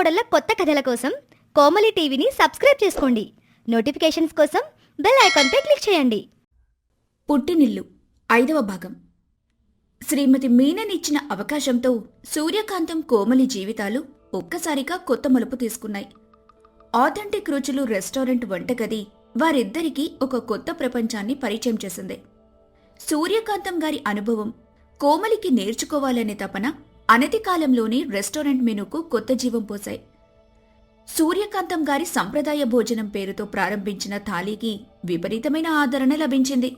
కోడళ్ళ కొత్త కథల కోసం కోమలి టీవీని సబ్స్క్రైబ్ చేసుకోండి. నోటిఫికేషన్స్ కోసం బెల్ ఐకాన్పై క్లిక్ చేయండి. పుట్టినిల్లు ఐదవ భాగం. శ్రీమతి మీననిచ్చిన అవకాశంతో సూర్యకాంతం కోమలి జీవితాలు ఒక్కసారిగా కొత్త మలుపు తీసుకున్నాయి. ఆథెంటిక్ రుచులు రెస్టారెంట్ వంటగది వారిద్దరికీ ఒక కొత్త ప్రపంచాన్ని పరిచయం చేసింది. సూర్యకాంతం గారి అనుభవం కోమలికి నేర్చుకోవాలనే తపన అనతి కాలంలోనే రెస్టారెంట్ మెనూకు కొత్త జీవం పోశాయి. సూర్యకాంతం గారి సంప్రదాయ భోజనం పేరుతో ప్రారంభించిన థాలీకి విపరీతమైన ఆదరణ లభించింది.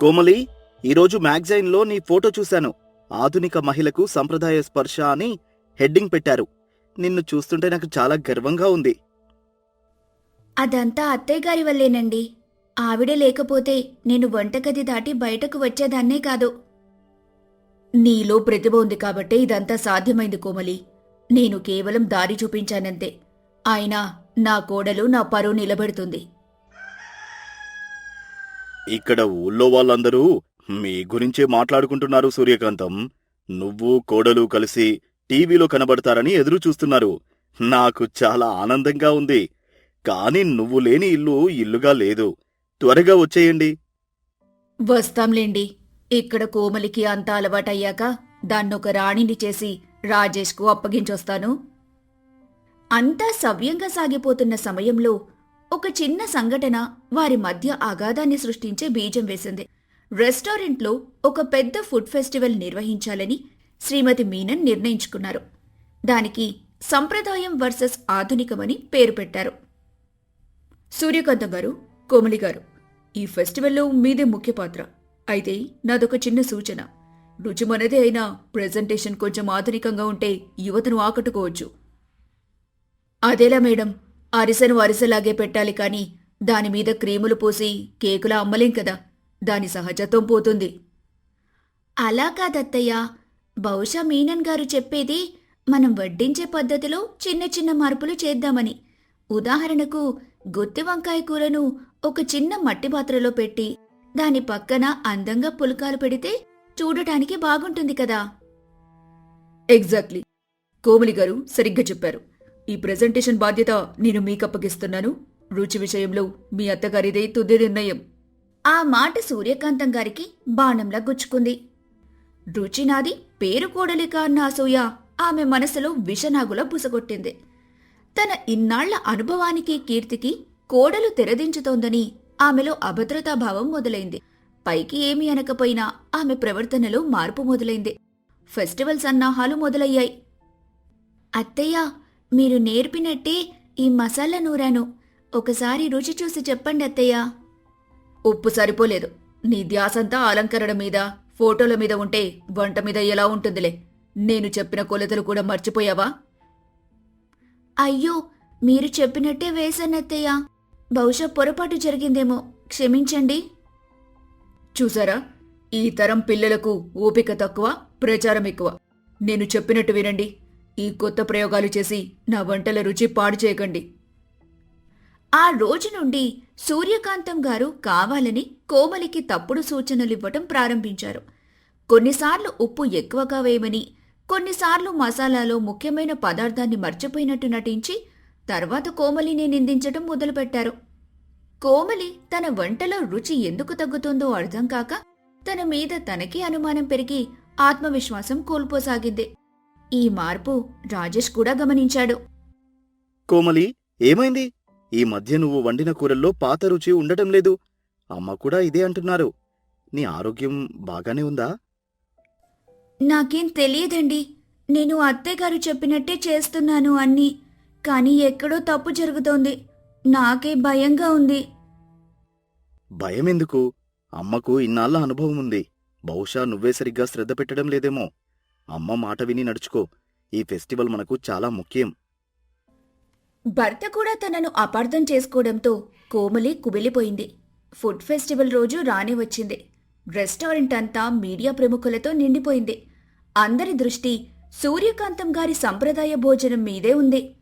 కోమలి ఈరోజు మ్యాగజైన్లో నీ ఫోటో చూశాను. ఆధునిక మహిళకు సంప్రదాయ స్పర్శ అని హెడ్డింగ్ పెట్టారు. నిన్ను చూస్తుంటే నాకు చాలా గర్వంగా ఉంది. అదంతా అత్తయ్య గారి వల్లేనండి. ఆవిడే లేకపోతే నేను వంటగది దాటి బయటకు వచ్చేదాన్నే కాదు. నీలో ప్రతిభ ఉంది కాబట్టే ఇదంతా సాధ్యమైంది కోమలి. నేను కేవలం దారి చూపించానంతే. అయినా నా కోడలు నా పరువు నిలబెడుతుంది. ఇక్కడ ఊళ్ళో వాళ్ళందరూ మీ గురించే మాట్లాడుకుంటున్నారు సూర్యకాంతం. నువ్వు కోడలు కలిసి టీవీలో కనబడతారని ఎదురు చూస్తున్నారు నాకు చాలా ఆనందంగా ఉంది. కాని నువ్వు లేని ఇల్లు ఇల్లుగా లేదు. త్వరగా వచ్చేయండి. వస్తాంలేండి. ఇక్కడ కోమలికి అంతా అలవాటయ్యాక దాన్నొక రాణిని చేసి రాజేష్కు అప్పగించొస్తాను. అంతా సవ్యంగా సాగిపోతున్న సమయంలో ఒక చిన్న సంఘటన వారి మధ్య అగాధాన్ని సృష్టించే బీజం వేసింది. రెస్టారెంట్లో ఒక పెద్ద ఫుడ్ ఫెస్టివల్ నిర్వహించాలని శ్రీమతి మీనన్ నిర్ణయించుకున్నారు. దానికి సంప్రదాయం వర్సెస్ ఆధునికమని పేరు పెట్టారు. సూర్యకాంతం గారు కోమలి గారు ఈ ఫెస్టివల్లో మీదే ముఖ్య పాత్ర. అయితే నాదొక చిన్న సూచన. రుచిమనదే అయినా ప్రెజెంటేషన్ కొంచెం ఆధునికంగా ఉంటే యువతను ఆకట్టుకోవచ్చు. అదేలా మేడం అరిసెను అరిసెలాగే పెట్టాలి కానీ దాని మీద క్రీములు పూసి కేకులా అమ్మలేం కదా దాని సహజత్వం పోతుంది. అలా కాదత్తయ్య. బహుశా మీనన్ గారు చెప్పేది మనం వడ్డించే పద్ధతిలో చిన్న చిన్న మార్పులు చేద్దామని. ఉదాహరణకు గుత్తి వంకాయ కూరను ఒక చిన్న మట్టి పాత్రలో పెట్టి దాని పక్కన అందంగా పుల్కాలు పెడితే చూడటానికి బాగుంటుంది కదా. ఎగ్జాక్ట్లీ. కోమలి గారు సరిగ్గా చెప్పారు. ఈ ప్రెజెంటేషన్ బాధ్యత నేను మీకు అప్పగిస్తున్నాను. రుచి విషయంలో మీ అత్తగారిదే తుది నిర్ణయం. ఆ మాట సూర్యకాంతం గారికి బాణంలా గుచ్చుకుంది. రుచి నాది పేరు కోడలిక అన్న అసూయ ఆమె మనసులో విషనాగులా బుసగొట్టింది తన ఇన్నాళ్ళ అనుభవానికి కీర్తికి కోడలు తెరదించుతోందని ఆమెలో అభద్రతాభావం మొదలైంది. పైకి ఏమీ అనకపోయినా ఆమె ప్రవర్తనలో మార్పు మొదలైంది. ఫెస్టివల్ సన్నాహాలు మొదలయ్యాయి. అత్తయ్య మీరు నేర్పినట్టే ఈ మసాలా నూరాను. ఒకసారి రుచి చూసి చెప్పండి అత్తయ్య. ఉప్పు సరిపోలేదు. నీ ధ్యాసంతా అలంకరణ మీద ఫోటోల మీద ఉంటే వంట మీద ఎలా ఉంటుందిలే? నేను చెప్పిన కొలతలు కూడా మర్చిపోయావా? అయ్యో మీరు చెప్పినట్టే వేశానత్తయ్య బహుశా పొరపాటు జరిగిందేమో. క్షమించండి. చూసారా? ఈ తరం పిల్లలకు ఓపిక తక్కువ ప్రచారం ఎక్కువ. నేను చెప్పినట్టు వినండి. ఈ కొత్త ప్రయోగాలు చేసి నా వంటల రుచి పాడు చేయకండి. ఆ రోజు నుండి సూర్యకాంతం గారు కావాలని కోమలికి తప్పుడు సూచనలివ్వటం ప్రారంభించారు. కొన్నిసార్లు ఉప్పు ఎక్కువగా వేయమని కొన్నిసార్లు మసాలాలో ముఖ్యమైన పదార్థాన్ని మర్చిపోయినట్టు నటించి తర్వాత కోమలిని నిందించటం మొదలుపెట్టారు. కోమలి తన వంటలో రుచి ఎందుకు తగ్గుతుందో అర్థం కాక తన మీద తనకి అనుమానం పెరిగి ఆత్మవిశ్వాసం కోల్పోసాగింది. ఈ మార్పు రాజేష్ కూడా గమనించాడు. కోమలి ఏమైంది? ఈ మధ్య నువ్వు వండిన కూరల్లో పాత రుచి ఉండటం లేదు. అమ్మ కూడా ఇదే అంటున్నారు. నీ ఆరోగ్యం బాగానే ఉందా? నాకేం తెలియదండి. నేను అత్తయ్యగారు చెప్పినట్టే చేస్తున్నాను అన్ని. కానీ ఎక్కడో తప్పు జరుగుతోంది. నాకే భయంగా ఉంది. భయమెందుకు? అమ్మకు ఇన్నాళ్ళ అనుభవం ఉంది. బహుశా నువ్వే సరిగ్గా శ్రద్ధ పెట్టడం లేదేమో. అమ్మ మాట విని నడుచుకో. ఈ ఫెస్టివల్ మనకు చాలా ముఖ్యం. భర్త కూడా తనను అపార్థం చేసుకోవడంతో కోమలి కుబిలిపోయింది ఫుడ్ ఫెస్టివల్ రోజు రానే వచ్చింది. రెస్టారెంట్ అంతా మీడియా ప్రముఖులతో నిండిపోయింది. అందరి దృష్టి సూర్యకాంతం గారి సంప్రదాయ భోజనం మీదే ఉంది.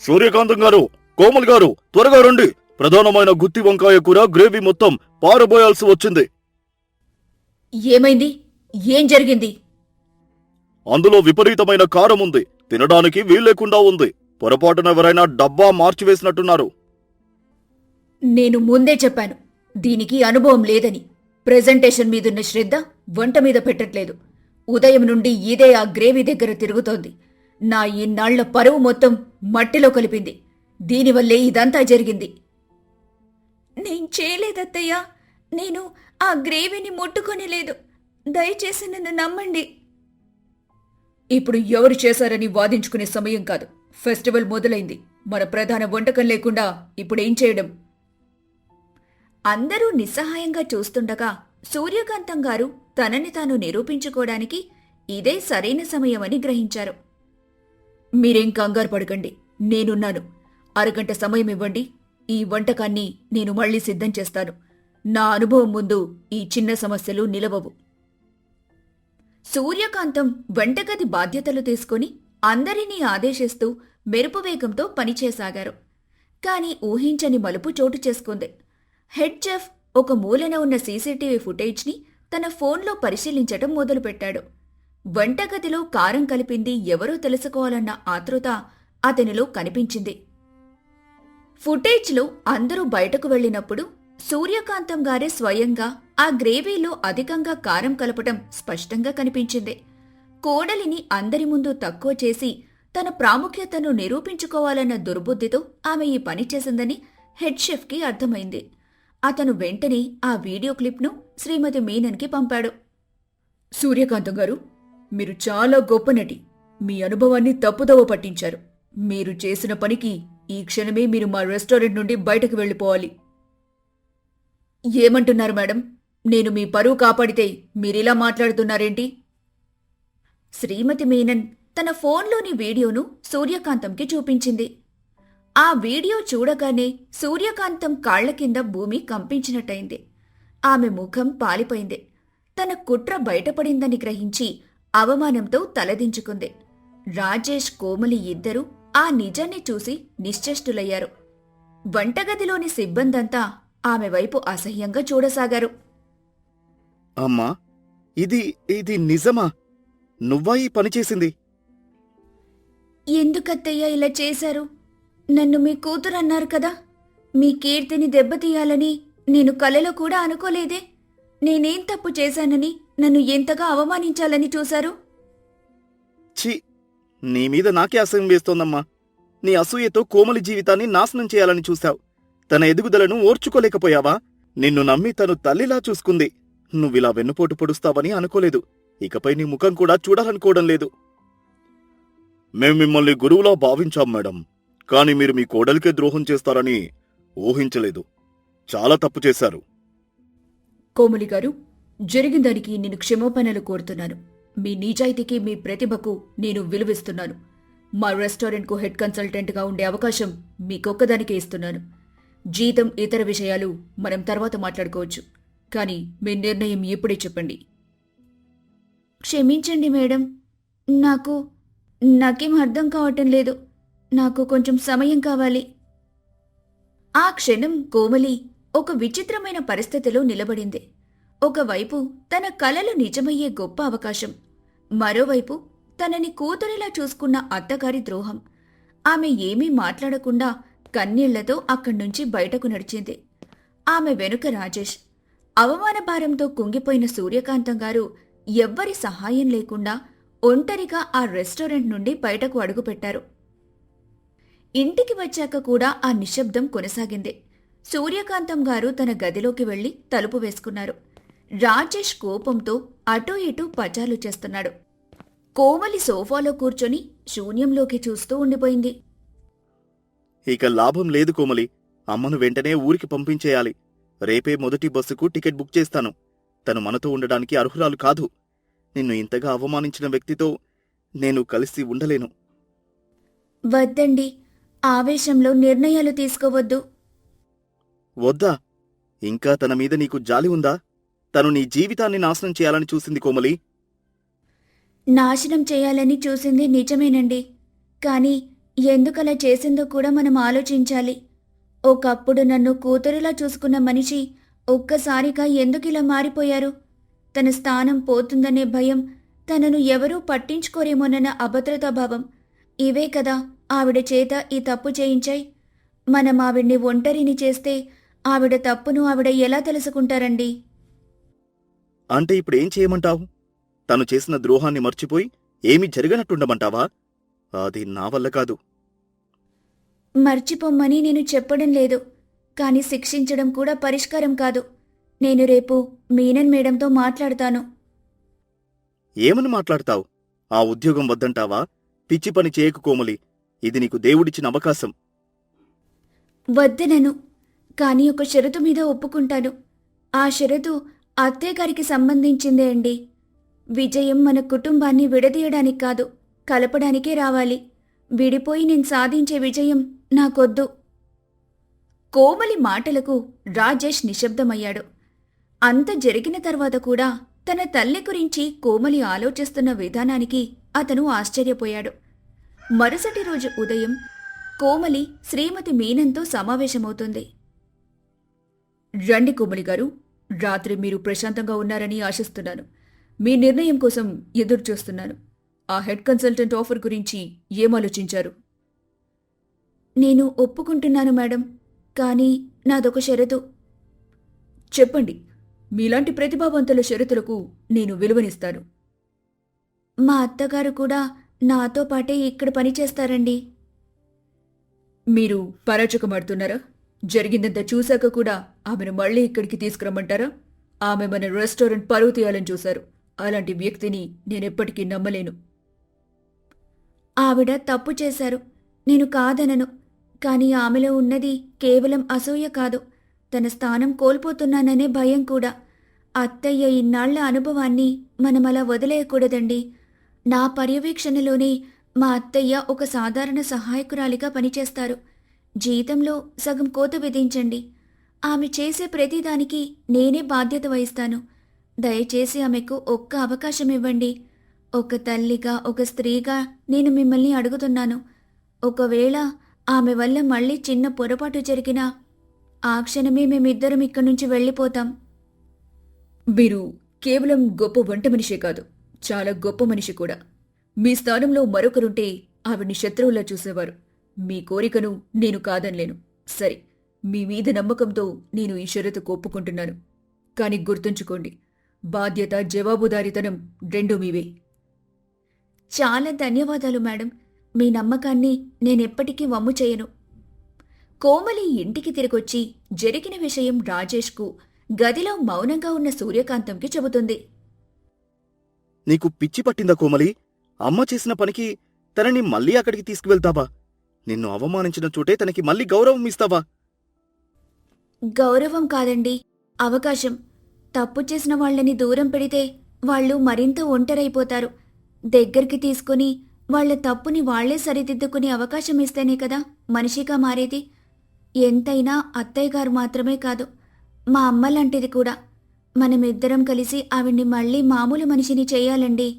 సూర్యకాంతం గారు కోమల్ గారు త్వరగా రండి. ప్రధానమైన గుత్తి వంకాయ కూర గ్రేవీ మొత్తం పారబోయాల్సి వచ్చింది. ఏమైంది? ఏం జరిగింది? అందులో విపరీతమైన కారం ఉంది. తినడానికి వీల్లేకుండా ఉంది. పొరపాటున ఎవరైనా డబ్బా మార్చివేసినట్టున్నారు. నేను ముందే చెప్పాను. దీనికి అనుభవం లేదని. ప్రెజెంటేషన్ మీదున్న శ్రద్ధ వంట మీద పెట్టట్లేదు. ఉదయం నుండి ఇదే ఆ గ్రేవీ దగ్గర తిరుగుతోంది. నా ఇన్నాళ్ళ పరువు మొత్తం మట్టిలో కలిపింది. దీనివల్లే ఇదంతా జరిగింది. నేను చేయలేదత్తయ్యా. నేను ఆ గ్రేవీని ముట్టుకొని లేదు దయచేసి నన్ను నమ్మండి. ఇప్పుడు ఎవరు చేశారని వాదించుకునే సమయం కాదు. ఫెస్టివల్ మొదలైంది. మన ప్రధాన వంటకం లేకుండా ఇప్పుడేం చేయడం? అందరూ నిస్సహాయంగా చూస్తుండగా సూర్యకాంతం గారు తనని తాను నిరూపించుకోవడానికి ఇదే సరైన సమయమని గ్రహించారు. మీరేం కంగారు పడకండి. నేనున్నాను. అరగంట సమయం ఇవ్వండి. ఈ వంటకాన్ని నేను మళ్ళీ సిద్ధం చేస్తాను. నా అనుభవం ముందు ఈ చిన్న సమస్యలు నిలవవు. సూర్యకాంతం వంటగది బాధ్యతలు తీసుకుని అందరినీ ఆదేశిస్తూ మెరుపు వేగంతో పనిచేసాగారు. కాని ఊహించని మలుపు చోటు చేసుకుంది. హెడ్ చెఫ్ ఒక మూలన ఉన్న సీసీటీవీ ఫుటేజ్ని తన ఫోన్లో పరిశీలించటం మొదలుపెట్టాడు. వంటగదిలో కారం కలిపింది ఎవరో తెలుసుకోవాలన్న ఆతృత అతనిలో కనిపించింది. ఫుటేజ్లో అందరూ బయటకు వెళ్ళినప్పుడు సూర్యకాంతం గారే స్వయంగా ఆ గ్రేవీలో అధికంగా కారం కలపటం స్పష్టంగా కనిపించింది. కోడలిని అందరి ముందు తక్కువ చేసి తన ప్రాముఖ్యతను నిరూపించుకోవాలన్న దుర్బుద్ధితో ఆమె ఈ పని చేసిందని హెడ్ షెఫ్కి అర్థమైంది. అతను వెంటనే ఆ వీడియో క్లిప్ను శ్రీమతి మీనన్కి పంపాడు. సూర్యకాంతం గారు మీరు చాలా గొప్ప నటి. మీ అనుభవాన్ని తప్పుదవ పట్టించారు. మీరు చేసిన పనికి ఈ క్షణమే మీరు మా రెస్టారెంట్ నుండి బయటకు వెళ్ళిపోవాలి. ఏమంటున్నారు మేడం? నేను మీ పరువు కాపాడితే మీరిలా మాట్లాడుతున్నారేంటి? శ్రీమతి మీనన్ తన ఫోన్లోని వీడియోను సూర్యకాంతంకి చూపించింది. ఆ వీడియో చూడగానే సూర్యకాంతం కాళ్ళ కింద భూమి కంపించినట్టయింది. ఆమె ముఖం పాలిపోయింది. తన కుట్ర బయటపడిందని గ్రహించి అవమానంతో తలదించుకుంది. రాజేష్ కోమలి ఇద్దరూ ఆ నిజాన్ని చూసి నిశ్చేష్టులయ్యారు. వంటగదిలోని సిబ్బందంతా ఆమె వైపు అసహ్యంగా చూడసాగారు. అమ్మా ఇది ఇది నిజమా? నువ్వా ఈ పని చేసింది? ఎందుకత్తయ్య ఇలా చేశారు? నన్ను మీ కూతురు అన్నారు కదా? మీ కీర్తిని దెబ్బతీయాలని నేను కలలో కూడా అనుకోలేదే? నేనేం తప్పు చేశానని నన్ను ఎంతగా అవమానించాలని చూశారు? ఛీ నీ మీద నాకే అసహ్యం వేస్తోందమ్మా. నీ అసూయతో కోమలి జీవితాన్ని నాశనం చేయాలని చూశావు. తన ఎదుగుదలను ఓర్చుకోలేకపోయావా? నిన్ను నమ్మి తను తల్లిలా చూసుకుంది. నువ్విలా వెన్నుపోటు పొడుస్తావని అనుకోలేదు. ఇకపై నీ ముఖం కూడా చూడాలనుకోవడం లేదు. మేం మిమ్మల్ని గురువులా భావించాం మేడం. కాని మీరు మీ కోడలికే ద్రోహం చేస్తారని ఊహించలేదు. చాలా తప్పు చేశారు. కోమలి గారు జరిగిన దానికి నేను క్షమాపణలు కోరుతున్నాను. మీ నిజాయితీకి మీ ప్రతిభకు నేను విలువిస్తున్నాను. మా రెస్టారెంట్కు హెడ్ కన్సల్టెంట్గా ఉండే అవకాశం మీకొక్కదానికే ఇస్తున్నాను. జీతం ఇతర విషయాలు మనం తర్వాత మాట్లాడుకోవచ్చు. కానీ మీ నిర్ణయం ఇప్పుడే చెప్పండి. క్షమించండి మేడం. నాకు నాకేం అర్థం కావటం లేదు. నాకు కొంచెం సమయం కావాలి. ఆ క్షణం కోమలి ఒక విచిత్రమైన పరిస్థితిలో నిలబడింది. ఒకవైపు తన కలలు నిజమయ్యే గొప్ప అవకాశం మరోవైపు తనని కూతురిలా చూసుకున్న అత్తగారి ద్రోహం. ఆమె ఏమీ మాట్లాడకుండా కన్నీళ్ళతో అక్కడ్నుంచి బయటకు నడిచింది. ఆమె వెనుక రాజేష్ అవమాన భారంతో కుంగిపోయిన సూర్యకాంతం గారు ఎవ్వరి సహాయం లేకుండా ఒంటరిగా ఆ రెస్టారెంట్ నుండి బయటకు అడుగుపెట్టారు. ఇంటికి వచ్చాక కూడా ఆ నిశ్శబ్దం కొనసాగింది. సూర్యకాంతం గారు తన గదిలోకి వెళ్ళి తలుపు వేసుకున్నారు. రాజేష్ కోపంతో అటూ ఇటూ పచాలు చేస్తున్నాడు. కోమలి సోఫాలో కూర్చొని శూన్యంలోకి చూస్తూ ఉండిపోయింది. ఇక లాభం లేదు కోమలి. అమ్మను వెంటనే ఊరికి పంపించేయాలి. రేపే మొదటి బస్సుకు టికెట్ బుక్ చేస్తాను. తను మనతో ఉండడానికి అర్హురాలు కాదు. నిన్ను ఇంతగా అవమానించిన వ్యక్తితో నేను కలిసి ఉండలేను. వద్దండి. ఆవేశంలో నిర్ణయాలు తీసుకోవద్దు. వద్దా? ఇంకా తన మీద నీకు జాలి ఉందా? తను నీ జీవితాన్ని నాశనం చేయాలని చూసింది కోమలి. నాశనం చేయాలని చూసింది నిజమేనండి. కానీ ఎందుకలా చేసిందో కూడా మనం ఆలోచించాలి. ఒకప్పుడు నన్ను కూతురులా చూసుకున్న మనిషి ఒక్కసారిగా ఎందుకిలా మారిపోయారు? తన స్థానం పోతుందనే భయం తనను ఎవరూ పట్టించుకోరేమోనన్న అభద్రతాభావం ఇవే కదా ఆవిడ చేత ఈ తప్పు చేయించాయి. మనం ఆవిడ్ని ఒంటరిని చేస్తే ఆవిడ తప్పును ఆవిడ ఎలా తెలుసుకుంటారండి? అంటే ఇప్పుడు ఏం చేయమంటావు? తను చేసిన ద్రోహాన్ని మర్చిపోయి ఏమీ జరగనట్టుండమంటావా? అది నా వల్ల కాదు. మర్చిపోమ్మని నేను చెప్పడం లేదు. కానీ శిక్షించడం కూడా పరిష్కారం కాదు. నేను రేపు మీనన్ మేడంతో మాట్లాడతాను. ఏమని మాట్లాడతావు? ఆ ఉద్యోగం వద్దంటావా? పిచ్చి పని చేయకు కోమలి. ఇది నీకు దేవుడిచ్చిన అవకాశం. వద్దనను. కానీ ఒక షరతు మీద ఒప్పుకుంటాను. ఆ షరతు అత్తయ్యగారికి సంబంధించిందే అండి. విజయం మన కుటుంబాన్ని విడదీయడానికి కాదు కలపడానికే రావాలి. విడిపోయి నేను సాధించే విజయం నాకొద్దు. కోమలి మాటలకు రాజేష్ నిశ్శబ్దమయ్యాడు. అంత జరిగిన తర్వాత కూడా తన తల్లి గురించి కోమలి ఆలోచిస్తున్న విధానానికి అతను ఆశ్చర్యపోయాడు. మరుసటి రోజు ఉదయం కోమలి శ్రీమతి మీనంతో సమావేశమవుతుంది. రండి కోమలి గారు రాత్రి మీరు ప్రశాంతంగా ఉన్నారని ఆశిస్తున్నాను. మీ నిర్ణయం కోసం ఎదురు చూస్తున్నాను ఆ హెడ్ కన్సల్టెంట్ ఆఫర్ గురించి ఏం ఆలోచించారు నేను ఒప్పుకుంటున్నాను మేడం. కానీ నాదొక షరతు. చెప్పండి. మీలాంటి ప్రతిభావంతుల షరతులకు నేను విలువనిస్తాను. మా అత్తగారు కూడా నాతో పాటే ఇక్కడ పనిచేస్తారండి. మీరు పరాచకమాడుతున్నారా జరిగిందంతా చూశాక కూడా ఆమెను మళ్ళీ ఇక్కడికి తీసుకురమ్మంటారా? ఆమె మన రెస్టారెంట్ పరువు తీయాలని చూశారు. అలాంటి వ్యక్తిని నేనెప్పటికీ నమ్మలేను. ఆవిడ తప్పు చేశారు. నేను కాదనను. కానీ ఆమెలో ఉన్నది కేవలం అసూయ కాదు. తన స్థానం కోల్పోతున్నాననే భయం కూడా. అత్తయ్య ఇన్నాళ్ళ అనుభవాన్ని మనమలా వదిలేయకూడదండి. నా పర్యవేక్షణలోనే మా అత్తయ్య ఒక సాధారణ సహాయకురాలిగా పనిచేస్తారు. జీతంలో సగం కోత విధించండి. ఆమె చేసే ప్రతిదానికి నేనే బాధ్యత వహిస్తాను. దయచేసి ఆమెకు ఒక్క అవకాశం ఇవ్వండి. ఒక తల్లిగా ఒక స్త్రీగా నేను మిమ్మల్ని అడుగుతున్నాను. ఒకవేళ ఆమె వల్ల మళ్ళీ చిన్న పొరపాటు జరిగినా ఆ క్షణమే మేమిద్దరం ఇక్కడి నుంచి వెళ్ళిపోతాం. మీరు కేవలం గొప్ప వంట మనిషే కాదు చాలా గొప్ప మనిషి కూడా. మీ స్థానంలో మరొకరుంటే ఆవిడ్ని శత్రువులా చూసేవారు. మీ కోరికను నేను కాదనలేను. సరే మీ మీద నమ్మకంతో నేను ఈ షరతు ఒప్పుకుంటున్నాను కాని గుర్తుంచుకోండి బాధ్యత జవాబుదారీతనం రెండూ మీవే. చాలా ధన్యవాదాలు మేడం. మీ నమ్మకాన్ని నేనెప్పటికీ వమ్ము చేయను. కోమలి ఇంటికి తిరిగొచ్చి జరిగిన విషయం రాజేష్కు గదిలో మౌనంగా ఉన్న సూర్యకాంతంకి చెబుతుంది. నీకు పిచ్చి పట్టిందా కోమలి? అమ్మ చేసిన పనికి తనని మళ్ళీ అక్కడికి తీసుకువెళ్తావా? నిన్ను అవమానించిన చోటే తనకి మళ్ళీ గౌరవం ఇస్తావా? గౌరవం కాదండి అవకాశం. తప్పు చేసిన వాళ్ళని దూరం పెడితే వాళ్ళు మరింత ఒంటరైపోతారు. దగ్గరికి తీసుకుని వాళ్ళ తప్పుని వాళ్ళే సరిదిద్దుకునే అవకాశం ఇస్తేనే కదా మనిషిగా మారేది. ఎంతైనా అత్తయ్య గారు మాత్రమే కాదు మా అమ్మ లాంటిది కూడా. మనమిద్దరం కలిసి ఆవిడ్ని మళ్ళీ మామూలు మనిషిని చేయాలండి.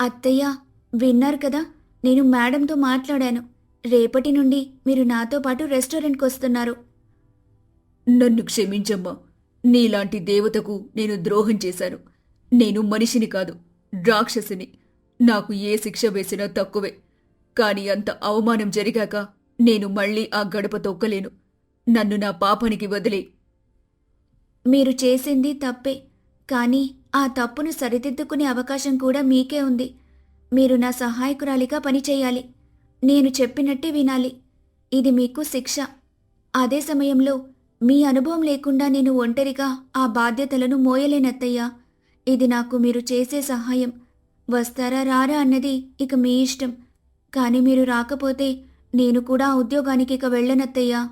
అత్తయ్య విన్నారు కదా? నేను మేడంతో మాట్లాడాను. రేపటి నుండి మీరు నాతో పాటు రెస్టారెంట్కి వస్తున్నారు. నన్ను క్షమించమ్మా. నీలాంటి దేవతకు నేను ద్రోహం చేశాను. నేను మనిషిని కాదు రాక్షసిని. నాకు ఏ శిక్ష వేసినా తక్కువే. కాని అంత అవమానం జరిగాక నేను మళ్ళీ ఆ గడప తొక్కలేను. నన్ను నా పాపానికి వదిలే. మీరు చేసింది తప్పే. కానీ ఆ తప్పును సరిదిద్దుకునే అవకాశం కూడా మీకే ఉంది. మీరు నా సహాయకురాలిగా పనిచేయాలి. నేను చెప్పినట్టే వినాలి. ఇది మీకు శిక్ష. అదే సమయంలో మీ అనుభవం లేకుండా నేను ఒంటరిగా ఆ బాధ్యతలను మోయలేనత్తయ్యా. ఇది నాకు మీరు చేసే సహాయం. వస్తారా రారా అన్నది ఇక మీ ఇష్టం. కానీ మీరు రాకపోతే నేను కూడా ఉద్యోగానికి ఇక వెళ్ళనత్తయ్యా.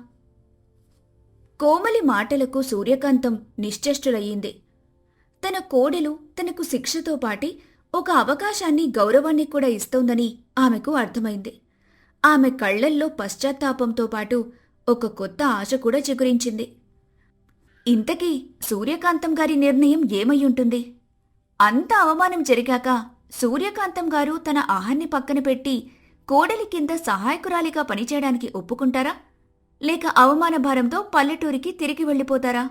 కోమలి మాటలకు సూర్యకాంతం నిశ్చేష్టులయ్యింది. తన కోడలు తనకు శిక్షతో పాటి ఒక అవకాశాన్ని గౌరవాన్ని కూడా ఇస్తోందని ఆమెకు అర్థమైంది. ఆమె కళ్ళల్లో పశ్చాత్తాపంతో పాటు ఒక కొత్త ఆశ కూడా చిగురించింది. ఇంతకీ సూర్యకాంతం గారి నిర్ణయం ఏమయ్యుంటుంది అంత అవమానం జరిగాక సూర్యకాంతం గారు తన ఆహాన్ని పక్కన పెట్టి కోడలి కింద సహాయకురాలిగా పనిచేయడానికి ఒప్పుకుంటారా? లేక అవమాన భారంతో పల్లెటూరికి తిరిగి వెళ్ళిపోతారా?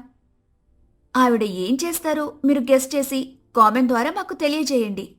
ఆవిడ ఏం చేస్తారో మీరు గెస్ట్ చేసి కామెంట్ ద్వారా మాకు తెలియజేయండి.